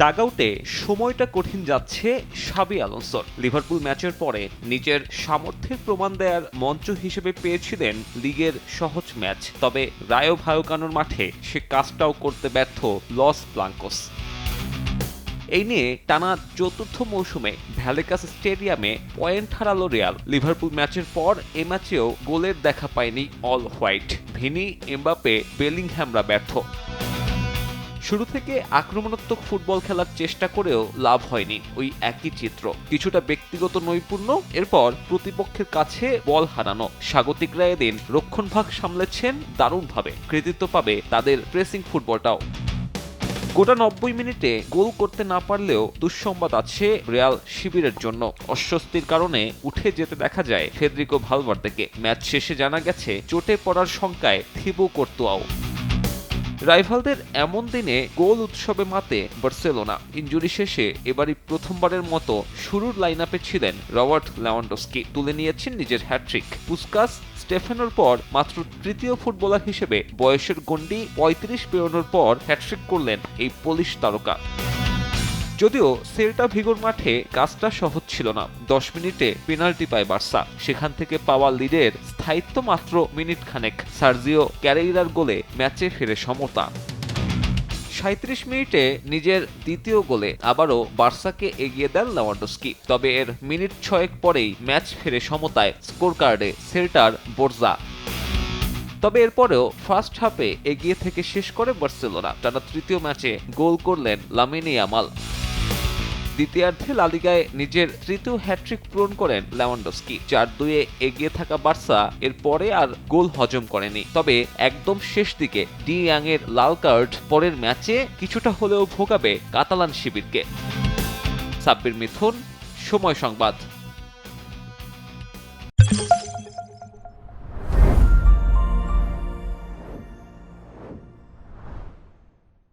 ডাগআউটে সময়টা কঠিন যাচ্ছে সাবি আলোনসোর। লিভারপুল ম্যাচের পরে নিজের সামর্থ্যের প্রমাণ দেওয়ার মঞ্চ হিসেবে পেয়েছিলেন লিগের সহজ ম্যাচ। তবে রায়ো ভায়োকানোর মাঠে সে কাজটাও করতে ব্যর্থ লস ব্লাঙ্কোস। এই নিয়ে টানা চতুর্থ মৌসুমে ভ্যালেকাস স্টেডিয়ামে পয়েন্ট হারালো রিয়াল। লিভারপুল ম্যাচের পর এ ম্যাচেও গোলের দেখা পায়নি অল হোয়াইট। ভিনি এমবাপে বেলিংহ্যামরা ব্যর্থ। শুরু থেকে আক্রমণাত্মক ফুটবল খেলার চেষ্টা করেও লাভ হয়নি ওই একই চিত্র। কিছুটা ব্যক্তিগত নৈপুণ্য, এরপর প্রতিপক্ষের কাছে বল হারানো। স্বাগতিকরা এদিন রক্ষণভাগ সামলেছেন দারুণভাবে। কৃতিত্ব পাবে তাদের প্রেসিং ফুটবলটাও গোটা নব্বই মিনিটে গোল করতে না পারলেও দুঃসংবাদ আছে রিয়াল শিবিরের জন্য। অস্বস্তির কারণে উঠে যেতে দেখা যায় ফেদ্রিকো ভালভার্দেকে। ম্যাচ শেষে জানা গেছে, চোটে পড়ার শঙ্কায় থিবো কোর্তুয়াও। রাইভালদের এমন দিনে গোল উৎসবে মাতে বার্সেলোনা। ইঞ্জুরি শেষে এবারই প্রথমবারের মতো শুরুর লাইন আপে ছিলেন রবার্ট লেওয়ান্ডস্কি। তুলে নিয়েছেন নিজের হ্যাট্রিক পুস্কাস, স্টেফেনোর পর মাত্র তৃতীয় ফুটবলার হিসেবে বয়সের গণ্ডি পঁয়ত্রিশ পেরোনোর পর হ্যাট্রিক করলেন এই পোলিশ তারকা। যদিও সেল্টা ভিগোর মাঠে কাজটা সহজ ছিল না। দশ মিনিটে পেনাল্টি পায় বার্সা। সেখান থেকে পাওয়া লিডের স্থায়িত্ব মাত্র মিনিট খানেক সার্জিও ক্যারেইরার গোলে ম্যাচে ফেরে সমতা। সাঁত্রিশ মিনিটে নিজের দ্বিতীয় গোলে আবারও বার্সাকে এগিয়ে দেন লেওয়ান্ডস্কি। তবে এর মিনিট ছয়েক পরেই ম্যাচ ফেরে সমতায় স্কোর কার্ডে সেল্টার বোর্জা। তবে এরপরেও ফার্স্ট হাফে এগিয়ে থেকে শেষ করে বার্সেলোনা। টানা তৃতীয় ম্যাচে গোল করলেন লামিনি আমাল দ্বিতীয়ার্ধে লালিগায় নিজের তৃতীয় হ্যাট্রিক পূরণ করেন লেওয়ান্ডস্কি। চার দুয়ে এগিয়ে থাকা বার্সা এর পরে আর গোল হজম করেনি। তবে একদম শেষ দিকে ডি এর লাল কার্ড পরের ম্যাচে কিছুটা হলেও ভোগাবে কাতালান শিবিরকে। সাব্বির মিথুন, সময় সংবাদ।